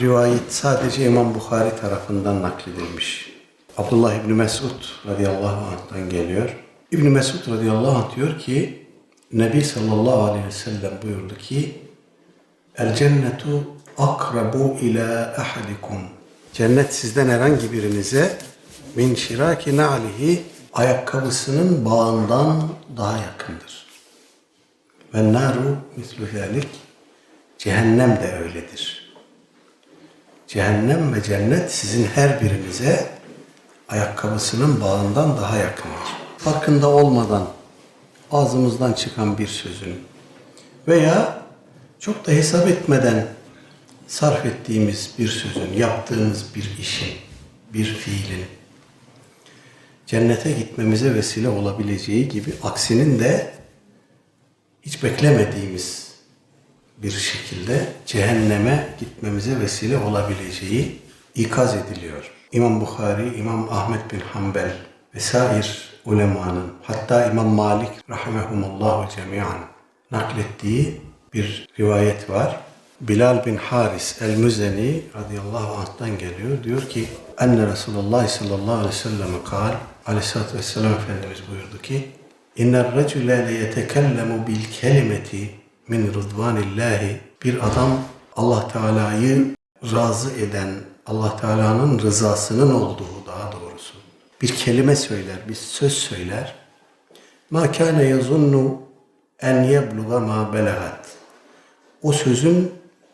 rivayet sadece İmam Bukhari tarafından nakledilmiş. Abdullah İbni Mesud radıyallahu anh'tan geliyor. İbni Mesud radıyallahu anh diyor ki Nebi sallallahu aleyhi ve sellem buyurdu ki El cennetu akrabu ila ahadikum. Cennet sizden herhangi birinize min şiraki na'lihi ayakkabısının bağından daha yakındır. Ve naru mislu zalik. Cehennem de öyledir. Cehennem ve cennet sizin her birinize ayakkabısının bağından daha yakındır. Farkında olmadan ağzımızdan çıkan bir sözün veya çok da hesap etmeden sarf ettiğimiz bir sözün, yaptığımız bir işin, bir fiilin cennete gitmemize vesile olabileceği gibi aksinin de hiç beklemediğimiz bir şekilde cehenneme gitmemize vesile olabileceği ikaz ediliyor. İmam Bukhari, İmam Ahmet bin Hanbel vesair ulemanın hatta İmam Malik rahimehumullahu cemiyan naklettiği bir rivayet var. Bilal bin Haris el-Müzeni radıyallahu anh'tan geliyor. Diyor ki Enne Resulullah sallallahu aleyhi ve sellem kal Aleyhisselatü vesselam Efendimiz buyurdu ki İnner recule le bil kelimeti min rıdvanillahi bir adam Allah Teala'yı razı eden Allah Teala'nın rızasının olduğu daha doğrusu bir kelime söyler, bir söz söyler. Ma kana yazunnu en yebluğa ma belagat. O sözün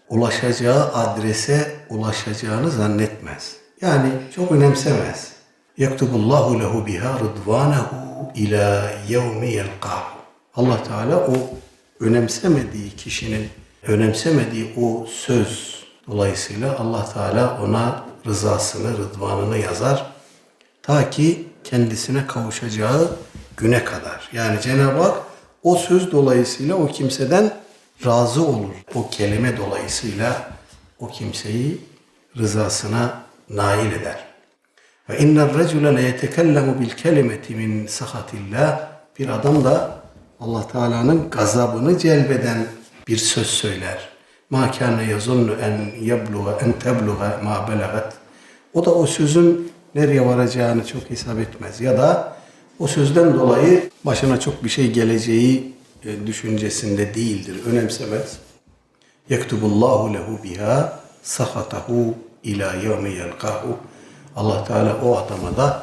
ulaşacağı adrese ulaşacağını zannetmez. Yani çok önemsemez. Yektubullahu lehu biha rıdvanahu ila yevmi yelqahu. Allah Teala o önemsemediği kişinin önemsemediği o söz dolayısıyla Allah Teala ona rızasını, rıdvanını yazar. Ta ki kendisine kavuşacağı güne kadar. Yani Cenab-ı Hak o söz dolayısıyla o kimseden razı olur. O kelime dolayısıyla o kimseyi rızasına nail eder. Ve inner recule le yetekellemu bil kelimeti min sahatillah. Bir adam da Allah Teala'nın gazabını celbeden bir söz söyler. Ma kana yazunnu en yebluğa en tebluğa ma belagat. O da o sözün nereye varacağını çok hesap etmez. Ya da o sözden dolayı başına çok bir şey geleceği e, düşüncesinde değildir, önemsemez. Yektubullahu lehu biha sahatahu ila yevmi yelkahu. Allah Teala o adama da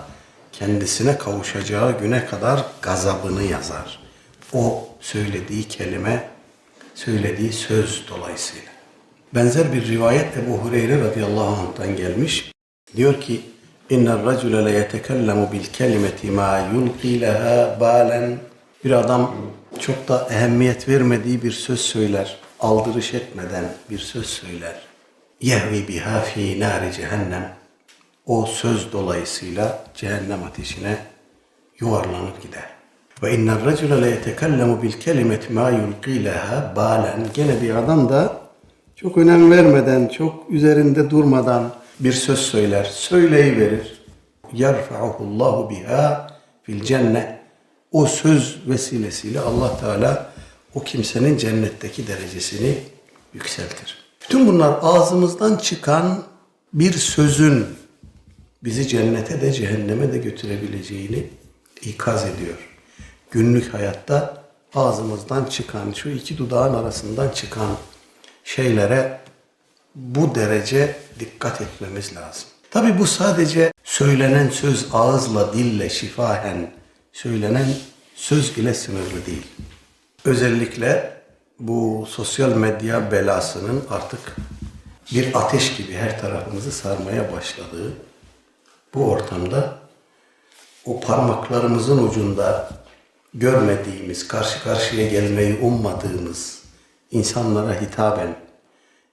kendisine kavuşacağı güne kadar gazabını yazar. O söylediği kelime, söylediği söz dolayısıyla. Benzer bir rivayet Ebu Hureyre radıyallahu anh'tan gelmiş. Diyor ki, le yetekellemu bil kelimeti ma yulqi leha balen. Bir adam çok da ehemmiyet vermediği bir söz söyler. Aldırış etmeden bir söz söyler. Yehvi biha fi nari cehennem. O söz dolayısıyla cehennem ateşine yuvarlanıp gider. Ve inner racule le yetekellemu bil kelimeti ma yulqi leha balen. Gene bir adam da çok önem vermeden, çok üzerinde durmadan bir söz söyler, söyleyiverir. Yerfa'uhullahu biha fil cennet. O söz vesilesiyle Allah Teala o kimsenin cennetteki derecesini yükseltir. Bütün bunlar ağzımızdan çıkan bir sözün bizi cennete de cehenneme de götürebileceğini ikaz ediyor. Günlük hayatta ağzımızdan çıkan, şu iki dudağın arasından çıkan şeylere bu derece dikkat etmemiz lazım. Tabi bu sadece söylenen söz ağızla, dille, şifahen söylenen söz ile sınırlı değil. Özellikle bu sosyal medya belasının artık bir ateş gibi her tarafımızı sarmaya başladığı bu ortamda o parmaklarımızın ucunda görmediğimiz, karşı karşıya gelmeyi ummadığımız insanlara hitaben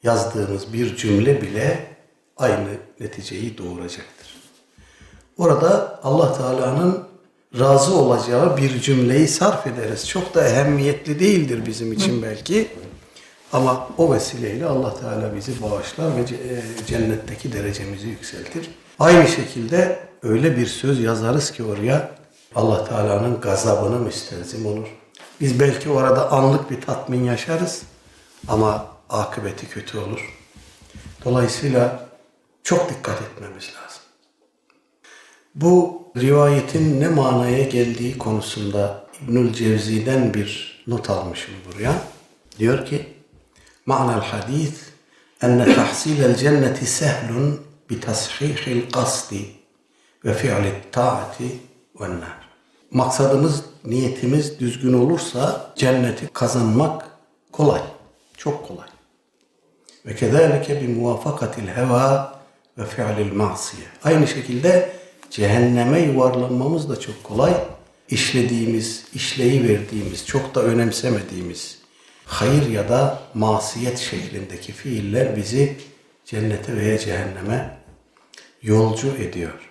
yazdığımız bir cümle bile aynı neticeyi doğuracaktır. Orada Allah Teala'nın razı olacağı bir cümleyi sarf ederiz. Çok da ehemmiyetli değildir bizim için belki. Ama o vesileyle Allah Teala bizi bağışlar ve ce- cennetteki derecemizi yükseltir. Aynı şekilde öyle bir söz yazarız ki oraya Allah Teala'nın gazabını müstenzim olur. Biz belki orada anlık bir tatmin yaşarız ama akıbeti kötü olur. Dolayısıyla çok dikkat etmemiz lazım. Bu rivayetin ne manaya geldiği konusunda İbnül Cevzi'den bir not almışım buraya. Diyor ki, Ma'na'l hadis enne tahsilel cenneti sehlun bi tashihil qasdi ve fi'li taati nar. Maksadımız, niyetimiz düzgün olursa cenneti kazanmak kolay. Çok kolay. Ve kezalike bi muvafakatil heva ve fi'lil masiye. Aynı şekilde cehenneme yuvarlanmamız da çok kolay. İşlediğimiz, işleyi verdiğimiz, çok da önemsemediğimiz hayır ya da masiyet şeklindeki fiiller bizi cennete veya cehenneme yolcu ediyor.